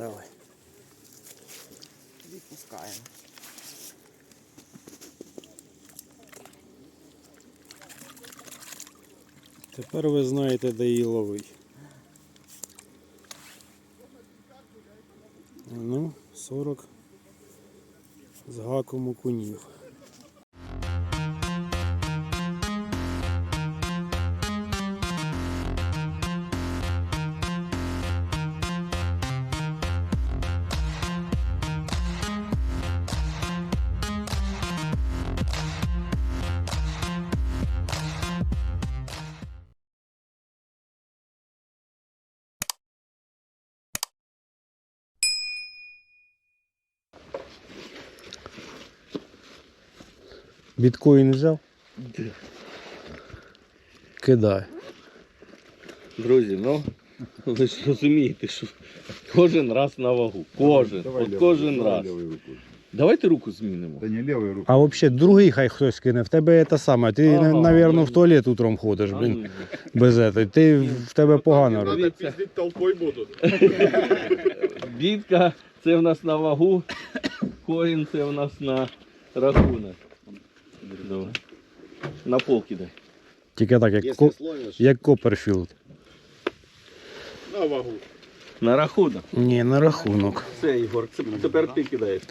Давай. Відпускаємо. Тепер ви знаєте, де її ловить. Ну, 40 з гаком окунів. Біткоін взяв? Кидай. Друзі, ну ви ж розумієте, що кожен раз на вагу. Кожен. Давай От кожен давай раз. левую руку. Давайте руку змінимо. Да не левой рукой. А взагалі другий хай хтось кине, в тебе це саме. Ти, Ага, навірно, ну. в туалет утром ходиш, блін, ну, без этого. Ти в тебе погано робить. Дивіться. пиздить толпой будут. Бітка це в нас на вагу, коін це в нас на рахунок. Давай. На пол кидай. Тільки так, як, ко... словишь, як Копперфілд. на вагу. На рахунок. Ні, на рахунок. Все, Ігор, це, тепер ти кидаєш.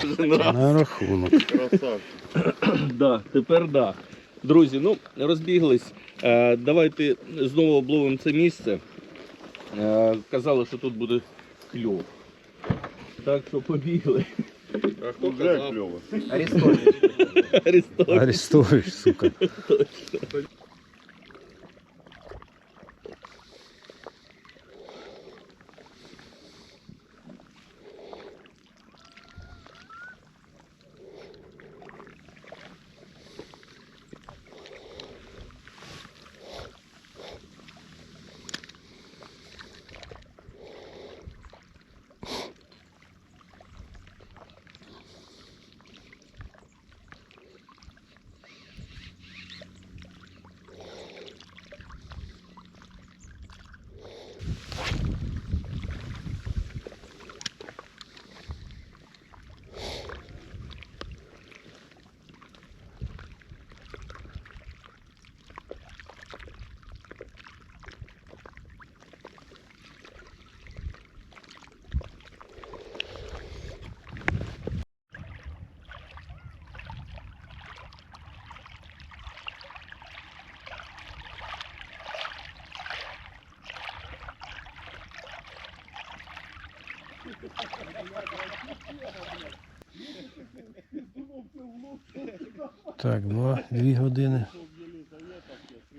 Кожен раз. На рахунок. Красавчик. Да, тепер да. Друзі, ну розбіглись. Е, давайте знову обловимо це місце. Е, казали, що тут буде кльов. Так що побігли. Уже клево. Арестович. Арестович. Арестуєш, сука. Так, два, дві години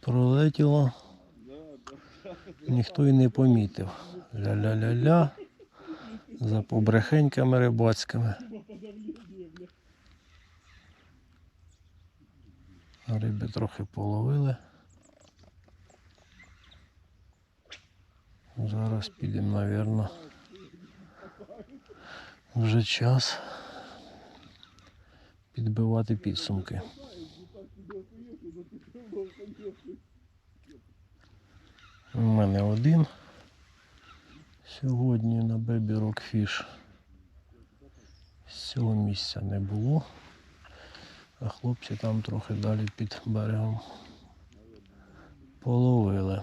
пролетіло. Ніхто й не помітив. Ля-ля-ля-ля. За побрехеньками рибацькими. Риби трохи половили. Зараз підемо, напевно. Вже час підбивати підсумки. У мене один сьогодні на Baby Rockfish. З цього місця не було, а хлопці там трохи далі під берегом половили.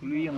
Клює на все потім.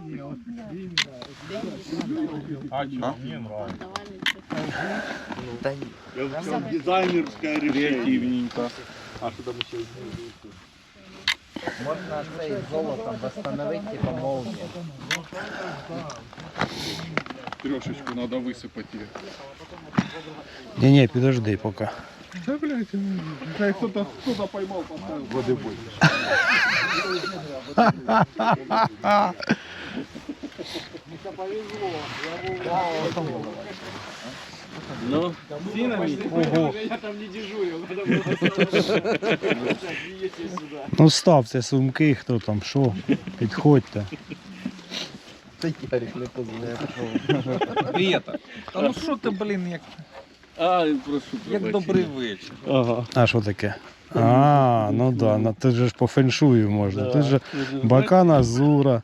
Ой-ой-ой-ой-ой-ой. Ой-ой-ой-ой-ой-ой-ой. Та ні. Дизайнерское решение. Можна цей золотом восстановити, типа молнію. Трешечку надо высыпать ее. Ні-ні, підожди поки. Да, блядь, кто-то кто поймал, поставил. Воды больше. Ну, всі на місці? Ого. Ну ставте сумки, хто там, що, підходьте. Віта. Та ну що ти, блін, як, А, прошу як добрий вечір. Ага. А що таке? А, ну да, ну тут же ж по феншую можна. Тут же бакана зура,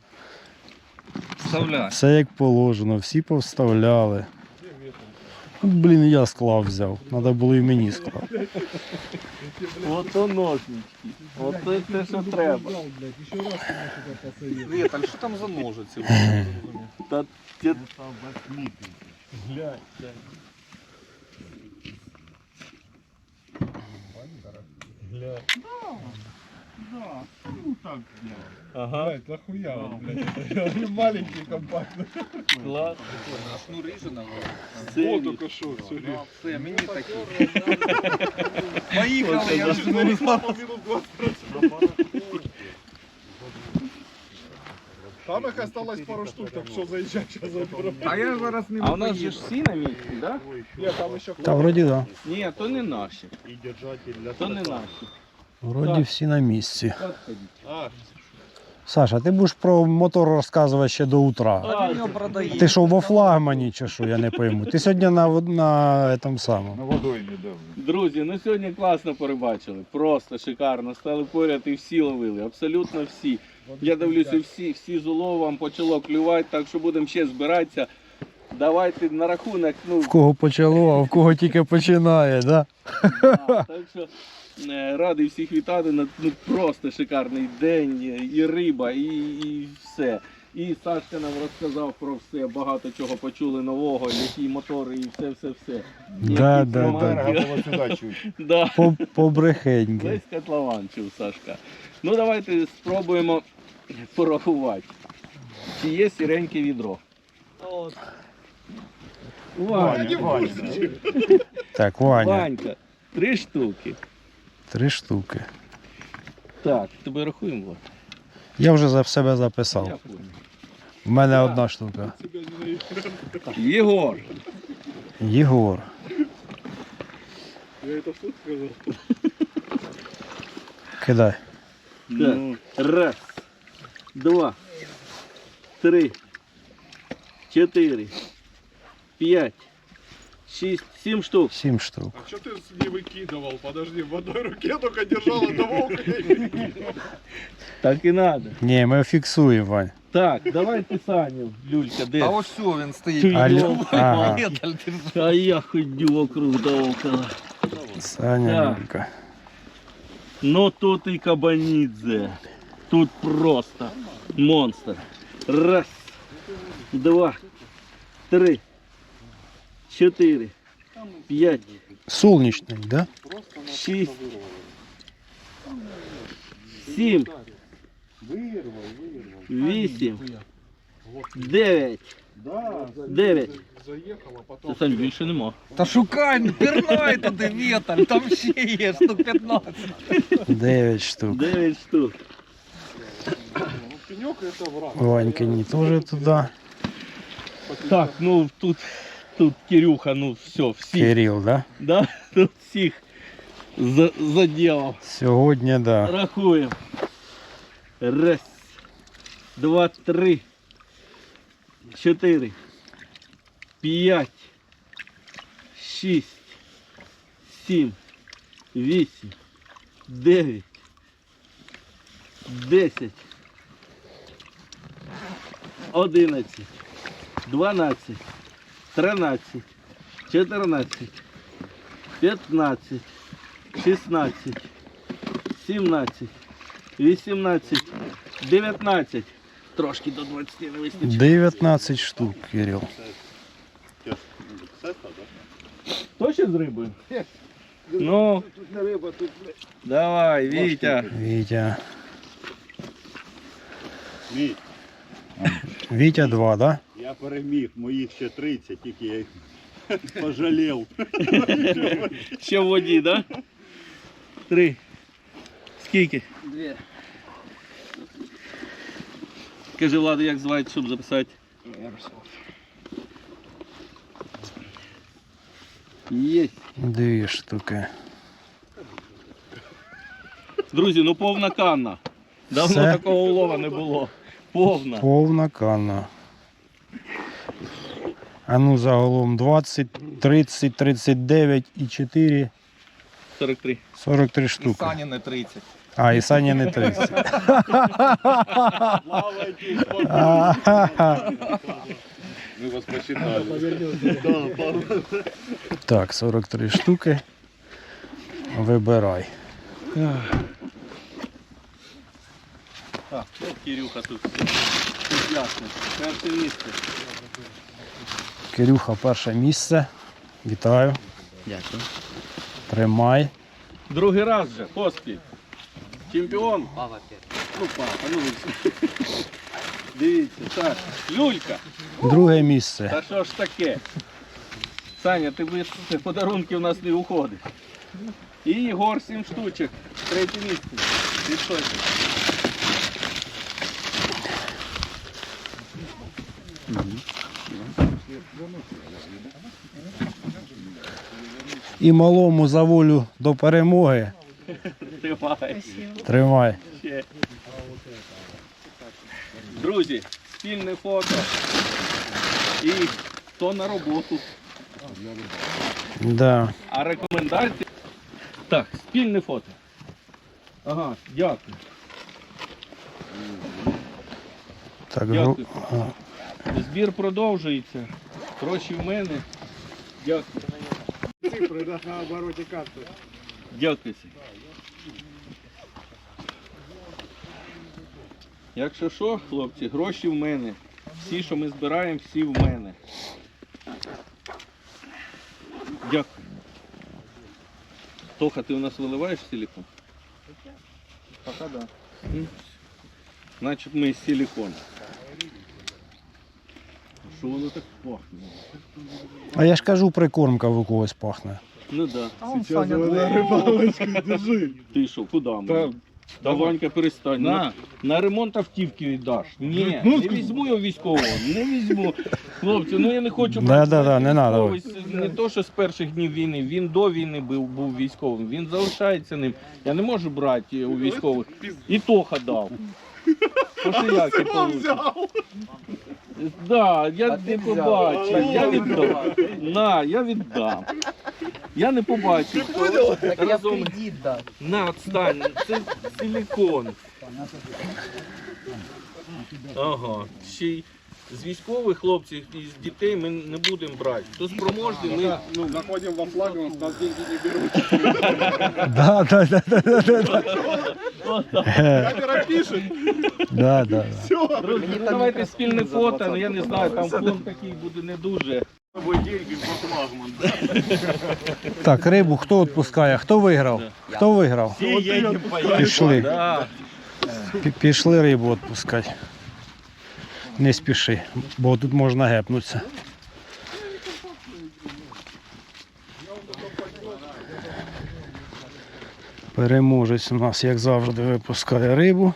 Вставляй. все як положено, всі повставляли. От, блін, я склав взяв. Треба було і мені склати. Ото ножнички. Оце те, що треба. Віталь, що там за ножиці? Та ті- Ага, Нахуя, блядь. Маленький компактный. клас. На шнурі же на Це только что, все Ну, Все, мені такі. Поїхали, я ж не Там их осталось пару штук, так что заезжать сейчас заберу. А я зараз не А у нас же ж всі на місці, да? Нет, там еще Та вроді да. Ні, то не наші. И держатель для То не наші. Вроді всі на місці. Саша, ти будеш про мотор розказувати ще до утра. А. Ти що во флагмані чи що, я не пойму. Ти сьогодні на, на этом самому. водой недавно. Друзі, ну сьогодні класно перебачили. Просто шикарно. Стали поряд і всі ловили. Абсолютно всі. Я дивлюся, всі, всі з уловом почало клювати, так що будемо ще збиратися. Давайте на рахунок, ну, В кого почало, а в кого тільки починає, да? а, так що е, радий всіх вітати на ну, просто шикарний день. І риба, і, і все. І Сашка нам розказав про все, багато чого почули нового, які мотори і все, все, все. Да, да, да. Да. По- Побрехеньки. Весь котлован чув Сашка. Ну давайте спробуємо порахувати. Чи є сіреньке відро? Ваня, Ваня. Так, Ваня, Ванька, три штуки. три штуки. Так, тебе рахуємо? Я вже за себе записав. У мене одна штука. Єгор. Єгор. Я это вслух сказал. Кидай. Так. Раз, два, три, чотири, п'ять, шість, сім штук. Сім штук. А что ты не выкидывал? Подожди, в одной руке только держал, а одного Так і треба. Ні, ми фіксуємо, Вань. Так, давайте Саню, Люлька, де? А ось все, він стоїть. Ти А, йо. Лю- ага. Віталь, ти А я ходю вокруг да около. Саня Так. Люлька. Ну тут и Кабанидзе. Тут просто монстр. Раз, два, три, чотири, п'ять, Сонячний, да? шість, сім, вісім, дев'ять. Дев'ять. заехал, а Це потом... Сань, більше нема. Та шукай, не пірнай туди, Віталь, там ще є, штук 15. Дев'ять штук. Дев'ять штук. Пенек это враг. Ванькині теж туди. Так, ну тут, тут Кирюха, ну все, всі. Кирил, да? Да? Тут всіх за, заділав. Сьогодні, да. Рахуємо. Раз, два, три, чотири, п'ять, шість, сім, вісім, дев'ять, десять, одинадцять, дванадцять, тринадцять, чотирнадцять, п'ятнадцять, шістнадцять. 17, 18, 19. Трошки до 20 не вистачить. 19 штук, Кирил. Точно з рибою? Ну, давай, Вітя. Вітя. Ні, Вітя 2, да? Я переміг, моїх ще 30, тільки я їх пожалів. Ще в воді, да? Три. Скільки? Дві. Скажи, Влада, як звати, щоб записати? Є. Дві штуки. Друзі, ну повна канна. Давно Все. такого улова не було. Повна. Повна канна. А ну загалом 20, 30, 39 і 4, 43. 43 І штуки. Сані не 30. А, і Саня не 30. А-ха-ха. Ми вас посчитали. Так, 43 штуки. Вибирай. Так, Кирюха тут. Тут ясно. Перше місце. Кирюха, перше місце. Вітаю. Дякую. Тримай. Другий раз вже, поспіль. Чемпіон. Папа Ну, папа, ну. Дивіться, так. Люлька. Друге місце. Та що ж таке? Саня, ти без подарунків у нас не уходиш. І Єгор 7 штучок. Третє місце. Відсоток. І малому за волю до перемоги. Тримай. Тримай. Ще. Друзі, спільне фото. І то на роботу. Да. А рекомендації. Так, спільне фото. Ага, дякую. Так, Дякую. Збір продовжується. Гроші в мене. Дякую. Цифри да, на обороті карти. Дякую. Якщо що, хлопці, гроші в мене. Всі, що ми збираємо, всі в мене. Дякую. Тоха, ти у нас виливаєш силікон? Пока да. Значить ми з силіконом. Що воно так пахне? а я ж кажу, прикормка в у когось пахне. Ну да. Сейчас Саня рибалочка, держи. Ти що, куди ми? Та Ванька, перестань. На, на ремонт автівки віддаш. Ні, Ну, не візьму його військового, не візьму. Хлопці, ну я не хочу Да, да, да, не надо. військовий. Не то, що з перших днів війни, він до війни був, був військовим, він залишається ним. Я не можу брати у військових. І Тоха дав. Що ж як? Взяв. Да, я не побачив, я віддам. На, я віддам. Я не побачив. Так я Разом. кредит дав. На, отстань, це силікон. Ага. Ще й з військових хлопців і з дітей ми не будемо брати. Хто спроможний, ми. Ну, заходим во флагман, с нас деньги не берут. Да, да, да, да, да, да, Камера пишет. да, да. Все. Друзі, давайте спільне фото, ну я не знаю, там фон такий буде не дуже. Так, рибу хто відпускає? Хто виграв? Хто виграв? Пішли. Пішли рибу відпускати. Не спіши, бо тут можна гепнутися. Переможець у нас, як завжди, випускає рибу.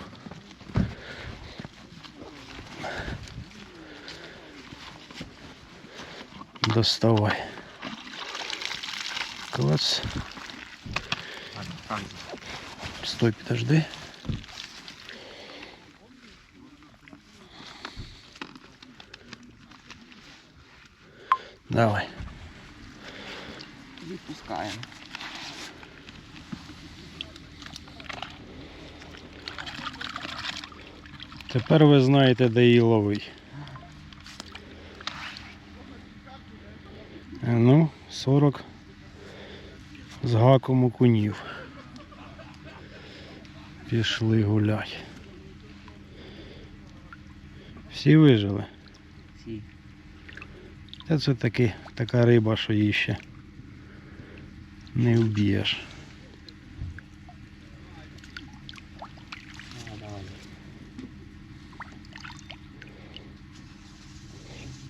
Доставай. Клац. Стой, підожди. Давай. Тепер ви знаєте, де її ловить. Е, Ну, 40 з гаком окунів. Пішли гулять. Всі вижили. Всі. Та це таки, така риба, що її ще не вб'єш.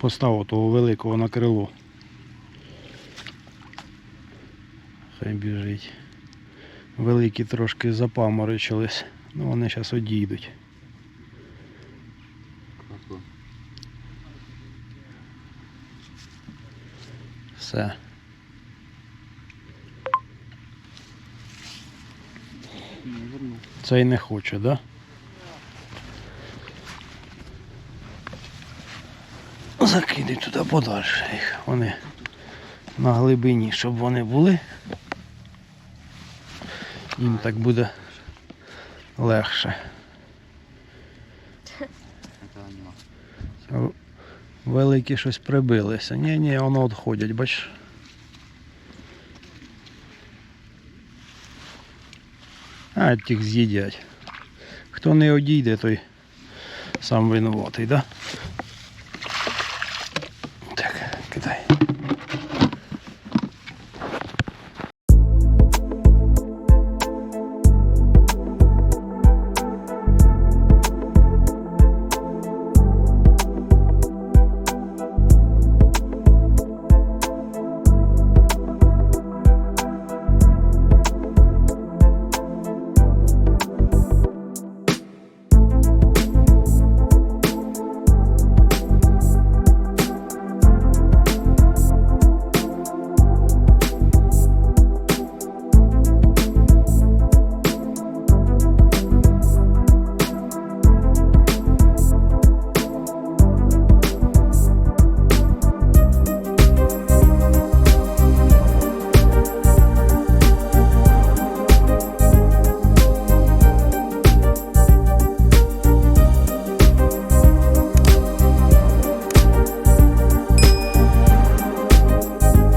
Поставив того великого на крило. Хай біжить. Великі трошки запаморочились. Ну вони зараз одійдуть. Все. Цей не хоче, да? Закидай туди подальше їх. Вони на глибині, щоб вони були. Їм так буде легше. Великі щось прибилися. Ні, ні, воно відходять, бач. А, тих з'їдять. Хто не одійде, той сам винуватий, да? 对。